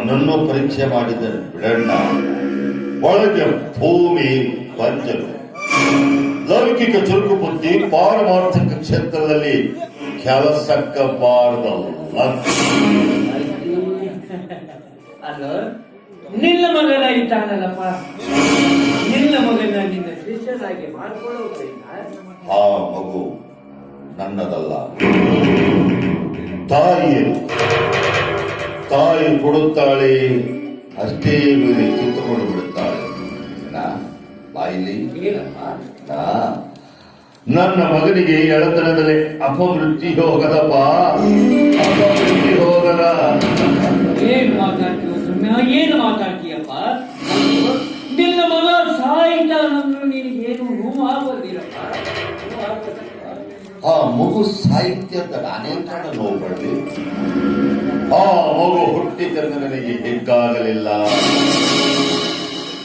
ಅವನನ್ನು ಪರೀಕ್ಷೆ ಮಾಡಿದ ಬಿಡಣ್ಣ. ಒಳಗೆ ಭೂಮಿ ಬಂಜರು ಲೌಕಿಕ ಚುರುಕು ಬುದ್ಧಿ ಪಾರಮಾರ್ಥಿಕ ಕ್ಷೇತ್ರದಲ್ಲಿ ಕೆಲಸಕ್ಕಬಾರದಲ್ಲ ಅಲ್ಲ ನಿನ್ನ ಮಗನ ಇದ್ದಾನಲ್ಲಪ್ಪ. ನಿನ್ನ ಮಗನ ನಿನ್ನ ಶಿಷ್ಯನಾಗಿ ಮಾಡ್ಕೊಳ್ಳೋದ್ರಿಂದ ಆ ಮಗು ನನ್ನದಲ್ಲ. ತಾಯಿಯದು ತಾಯಿ ಕೊಡುತ್ತಾಳೆ ಅಷ್ಟೇ ಮೇಲೆ ಕಿತ್ತುಕೊಂಡು ಬಿಡುತ್ತಾಳೆ ನಾ ಬಾಯಿಲಿ ಏನಪ್ಪ ನಾ ನನ್ನ ಮಗನಿಗೆ ಎಳತನದಲ್ಲಿ ಅಪಮೃತ್ಯು ಹೋಗದಪ್ಪ ಅಪಮೃತ್ಯು ಹೋಗದ ಏನ್ ಮಾತಾಡ್ತೀವ ಸುಮ್ಮನೆ ಏನು ಮಾತಾಡ್ತೀಯಪ್ಪ ನಿನ್ನ ಮಗ ಸಾಯಿತಾನಂದ್ರು ನಿನಗೆ ಏನು ನೋವು ಆಗೋದಿಲ್ಲಪ್ಪ ನೋವು ಆಗೋದಿಲ್ಲಪ್ಪ. ಆ ಮಗು ಸಾಹಿತ್ಯದ ಅಂತ ನಾನೇನ್ ಕಾರಣ ನೋವು ಪಡಲಿ ಆ ಮಗು ಹುಟ್ಟಿದ್ದರೆ ನನಗೆ ಹೆಗ್ಗಾಗಲಿಲ್ಲ.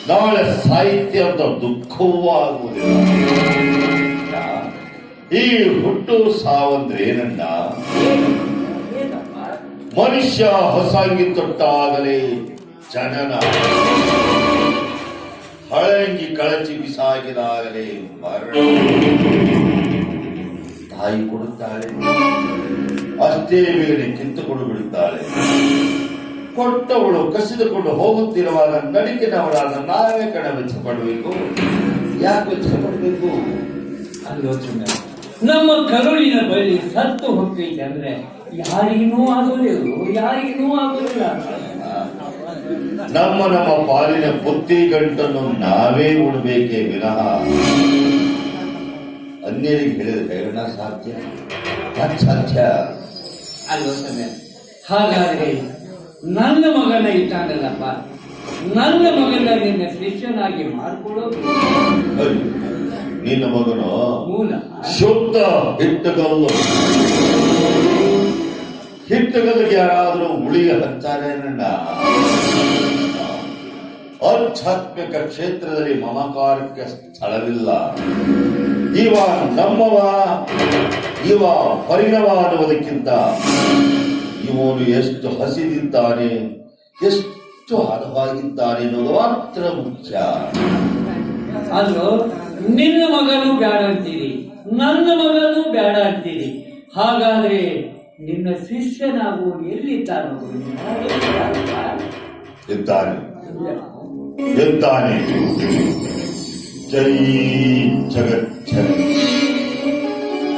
ನಾಳೆ ಸಾಹಿತ್ಯ ಅಂತ ದುಃಖವೂ ಆಗುವುದಿಲ್ಲ. ಈ ಹುಟ್ಟು ಸಾವಂದ್ರೆ ಏನಂದ ಮನುಷ್ಯ ಹೊಸಾಗಿ ತೊಟ್ಟಾಗಲೇ ಜನನ. ಹಳಂಗಿ ಕಳಚಿ ಬಿಸಾಗಿದಾಗಲೇ ಮರಣ. ತಾಯಿ ಕೊಡುತ್ತಾಳೆ. ಅಷ್ಟೇ ಮೇಲೆ ಕಿತ್ತುಕೊಂಡು ಬಿಡುತ್ತಾಳೆ ಕೊಟ್ಟವಳು ಕಸಿದುಕೊಂಡು ಹೋಗುತ್ತಿರುವಾಗ ನಡಿಕಿನವಳಾದ ನಾವೇ ಕಡೆ ವೆಚ್ಚ ಪಡಬೇಕು ಯಾಕೆ ವೆಚ್ಚಪಡಬೇಕು ಅಲ್ಲೋ ಯೋಚನೆ. ನಮ್ಮ ಕರುಳಿನ ಬಳಿ ಸತ್ತು ಹೋಗ್ತೈತೆ ಅಂದ್ರೆ ಯಾರಿಗೂ ಆಗೋದಿಲ್ಲ ಯಾರಿಗೂ ಆಗೋದಿಲ್ಲ. ನಮ್ಮ ನಮ್ಮ ಪಾಲಿನ ಬುತ್ತಿ ಗಂಟನ್ನು ನಾವೇ ಉಡಬೇಕೇ ವಿನಃ. ಅನ್ಯರಿಗೆ ಹೇಳಿದ್ರೆ ಹೇಳೋಣ ಸಾಧ್ಯ? ಯಾಕ್ ಸಾಧ್ಯ? ಅಲ್ಲೋ ಸಮಯ ಹಾಗಾದ್ರೆ ನನ್ನ ಮಗನ ಇಟ್ಟಾನಲ್ಲಪ್ಪ ನನ್ನ ಮಗನ ನಿನ್ನ ಶಿಷ್ಯನಾಗಿ ಅಯ್ಯೋ, ನಿನ್ನ ಮಗನು ಮೂಲ. ಶುದ್ಧ ಹಿಟ್ಟಗಲ್ಲು. ಹಿಟ್ಟಗಲ್ಲಿಗೆ ಯಾರಾದರೂ ಉಳಿಯ ಹಚ್ಚಾರೇನಣ್ಣ ಆಧ್ಯಾತ್ಮಿಕ ಕ್ಷೇತ್ರದಲ್ಲಿ ಮಮಕಾರಕ್ಕೆ ಸ್ಥಳವಿಲ್ಲ. ಇವ ನಮ್ಮವ ಇವ ಪರಿಣವ ಅನ್ನುವುದಕ್ಕಿಂತ ಇವನು ಎಷ್ಟು ಹಸಿದಿದ್ದಾನೆ ಎಷ್ಟು ಹದವಾಗಿದ್ದಾನೆ ಎನ್ನುವುದು ಮಾತ್ರ ಮುಖ್ಯ. ಅದು ನಿನ್ನ ಮಗನು ಬೇಡ ಅಂತೀರಿ ನನ್ನ ಮಗನು ಬೇಡ ಅಂತೀರಿ. ಹಾಗಾದ್ರೆ ನಿನ್ನ ಶಿಷ್ಯನಾಗು ಎಲ್ಲಿದ್ದಾನೋ ಇದ್ದಾನೆ. ಇದ್ದಾನೆ. ಜೈ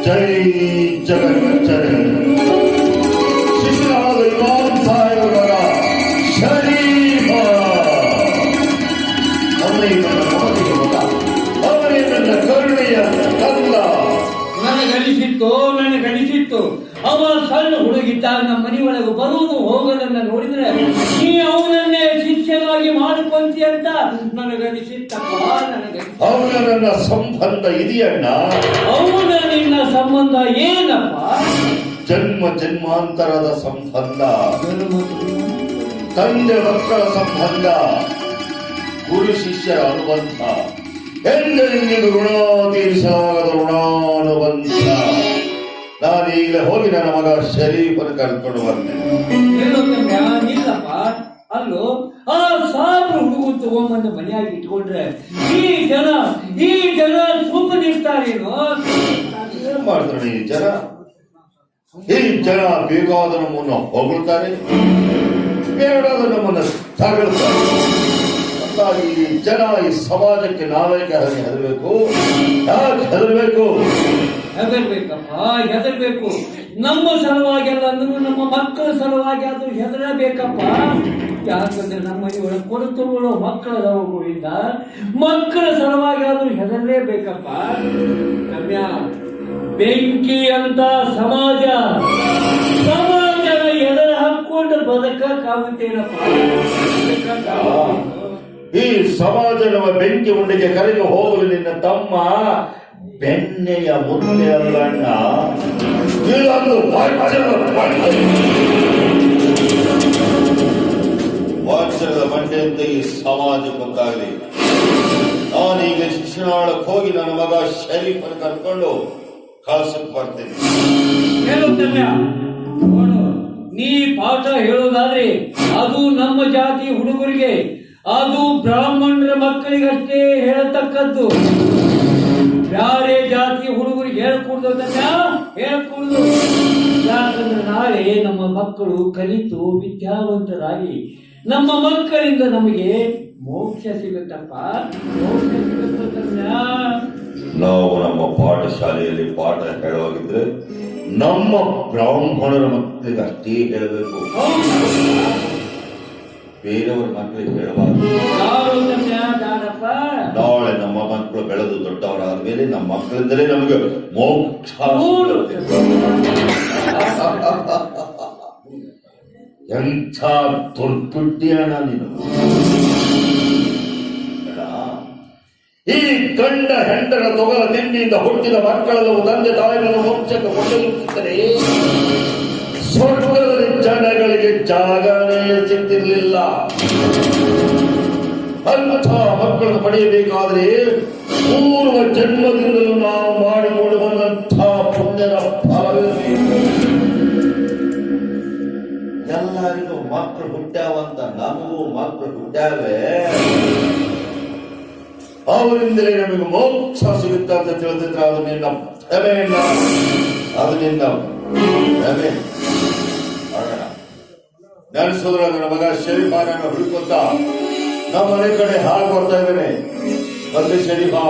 ಜೈ ಜಗಚ್ಚರ ಶಿಶುನಾದ ಇಮಾಮ್ ಸಾಹೇಬರ ಶರೀಫ. ಅವರೇ ನನ್ನ ಮಗನಿಗೆ ಮಗ. ಅವರೇ ನನ್ನ ಕರುಣೆಯ ಕಂದ ನನಗನಿಸಿತ್ತು ನನಗನಿಸಿತ್ತು ಅವ ಸಣ್ಣ ಹುಡುಗಿದ್ದಾಗ ನಮ್ಮ ಮನೆಯೊಳಗೆ ಬರುವುದು ಹೋಗೋದನ್ನ ನೋಡಿದ್ರೆ ನೀ ಅವನನ್ನೇ ಶಿಷ್ಯನಾಗಿ ಮಾಡಿಕೊಂತಿ ಅಂತ ನನಗನಿಸಿತ್ತಪ್ಪ ನನಗನಿಸಿತ್ತು ಅವನ ನನ್ನ ಸಂಬಂಧ ಇದೆಯಣ್ಣ? ಅವನ ನಿನ್ನ ಸಂಬಂಧ ಏನಪ್ಪ? ಜನ್ಮ ಜನ್ಮಾಂತರದ ಸಂಬಂಧ. ತಂದೆ ಮಕ್ಕಳ ಸಂಬಂಧ. ಗುರು ಶಿಷ್ಯರ ಅನುಬಂಧ. ಎಂದೆಂದಿಗೂ ಋಣ ತೀರಿಸಲಾಗದ ಋಣಾನುಬಂಧ. ನಾನೀಗಲೇ ಹೋಗಿ ನನ್ನ ಮಗ ಶರೀಫನ್ನು ಕರ್ಕೊಂಡು ಬರ್ತೇನೆ ತಗೊಂಬಂದು ಮನೆಯಾಗಿ ಇಟ್ಕೊಂಡ್ರೆ ಈ ಜನ ಈ ಜನ ಸುಮ್ಮನಿರ್ತಾರೇನೋ ಏನ್ ಮಾಡ್ತಾರೆ ಈ ಜನ? ಈ ಜನ ಬೇಕಾದ ನಮ್ಮನ್ನು ಹೊಗಳ್ತಾರೆ. ಬೇಡಾದ ನಮ್ಮನ್ನು ತಗೊಳ್ತಾರೆ ಈ ಜನ ಈ ಸಮಾಜಕ್ಕೆ ನಾವೇಕೆ ಹೆದರ್ಬೇಕು? ಯಾಕೆ ಹೆದರ್ಬೇಕು? ಹೆದರ್ಬೇಕಪ್ಪ ಹೆದರ್ಬೇಕು. ನಮ್ಮ ಸಲುವಾಗಿ ಅಲ್ಲ ಅಂದ್ರೂ ನಮ್ಮ ಮಕ್ಕಳ ಸಲುವಾಗಿ ಅದು ಹೆದರಬೇಕಪ್ಪ. ಯಾಕಂದ್ರೆ ನಮ್ಮ ಮನೆಯೊಳಗೆ ಕೊಡುತ್ತುಗಳು ಮಕ್ಕಳದವುಗಳಿಂದ ಮಕ್ಕಳ ಸಲುವಾಗಿ ಆದ್ರೂ ಹೆದರಲೇಬೇಕಪ್ಪ. ರಮ್ಯ, ಬೆಂಕಿ ಅಂತ ಸಮಾಜ, ಸಮಾಜದ ಎದರ ಹಾಕೊಂಡು ಬದುಕಕ್ಕಾಗುತ್ತೇನಪ್ಪ? ಬದುಕಕ್ಕಾಗುತ್ತೇನೋ? ಈ ಸಮಾಜದ ಬೆಂಕಿ ಉಂಡಿಗೆ ಕರೆದು ಹೋಗಲು ನಿನ್ನ ತಮ್ಮ ಬೆಣ್ಣೆಯ ಮುಂದೆ ಅಲ್ಲಣ್ಣ ವಜ್ರದ ಬಂಡೆ. ಅಂತ ಈ ಸಮಾಜ ಗೊತ್ತಾಗಲಿ ನಾನೀಗ ಶಿಕ್ಷಣಕ್ಕೆ ಹೋಗಿ ನನ್ನ ಮಗ ಶರೀಫನ್ ಕರ್ಕೊಂಡು ಕಳ್ಸಕ್ ಬರ್ತೇನೆ ನೀ ಪಾಠ ಹೇಳೋದಾದ್ರೆ ಅದು ನಮ್ಮ ಜಾತಿ ಹುಡುಗರಿಗೆ, ಅದು ಬ್ರಾಹ್ಮಣರ ಮಕ್ಕಳಿಗಷ್ಟೇ ಹೇಳತಕ್ಕದ್ದು. ಬ್ಯಾರೆ ಜಾತಿ ಹುಡುಗರಿಗೆ ಹೇಳ್ಕೊಡ್ದು ಹೇಳ್ಕೊಡ್ದು. ಯಾಕಂದ್ರೆ ನಾಳೆ ನಮ್ಮ ಮಕ್ಕಳು ಕಲಿತು ವಿದ್ಯಾವಂತರಾಗಿ ನಮ್ಮ ಮಕ್ಕಳಿಂದ ನಮಗೆ ಮೋಕ್ಷ ಸಿಗುತ್ತಪ್ಪ. ಮೋಕ್ಷ ನಾವು ನಮ್ಮ ಪಾಠಶಾಲೆಯಲ್ಲಿ ಪಾಠ ಹೇಳುವಾಗಿದ್ರೆ ನಮ್ಮ ಬ್ರಾಹ್ಮಣರ ಮಕ್ಕಳಿಗೆ ಅಷ್ಟೇ ಹೇಳಬೇಕು. ಬೇರೆಯವ್ರ ಮಕ್ಕಳಿಗೆ ಹೇಳಬಾರದು. ನಾಳೆ ನಮ್ಮ ಮಕ್ಕಳು ಬೆಳೆದು ದೊಡ್ಡವರಾದ ಮೇಲೆ ನಮ್ಮ ಮಕ್ಕಳಿಂದಲೇ ನಮಗೆ ಮೋಕ್ಷ. ಎಂಥ ಅಣ್ಣ ನೀನು? ಈ ಗಂಡ ಹೆಂಡರ ತೊಗಲ ತಿಂಡಿಯಿಂದ ಹುಟ್ಟಿದ ಮಕ್ಕಳೆಲ್ಲವೂ ತಂದೆ ತಾಯಿಗಳನ್ನು ಮೋಕ್ಷಕ್ಕೆ ಕೊಂಡೊಯ್ಯುತ್ತಿದ್ದರೆ ಸ್ವರ್ಗದಲ್ಲಿ ಜನಗಳಿಗೆ ಜಾಗನೇ ಸಿಗ್ತಿರ್ಲಿಲ್ಲ. ಅಂಥ ಮಕ್ಕಳನ್ನು ಪಡೆಯಬೇಕಾದ್ರೆ ಪೂರ್ವ ಜನ್ಮದಿಂದಲೂ ನಾವು ಮಾಡಿಕೊಂಡು ಬಂದಂಥ ಪುಣ್ಯರ ಫಲವಿರಬೇಕು ಎಲ್ಲರಿಗೂ ಮಾತ್ರ ಹುಟ್ಟ್ಯಾವಂತ ನಮಗೂ ಮಾತ್ರ ಹುಟ್ಟ್ಯಾವೆ. ಅವರಿಂದಲೇ ನಮಗೆ ಮೋಕ್ಷ ಸಿಗುತ್ತ ಅಂತ ತಿಳಿದಿದ್ರೆ ಅದು ನಿನ್ನ ಭ್ರಮೆಯನ್ನ ಅದು ನಿನ್ನ ಮಾಡೋಣ ನೆನೆಸೋದ್ರಾಗ ನನ್ನ ಮಗ ಶರೀಫಾನ ಹುಡುಕೊಂತ ನಮ್ಮ ಮನೆ ಕಡೆ ಹಾಗೆ ಬರ್ತಾ ಇದ್ದೇನೆ. ಬಂದೆ ಶರೀಫಾ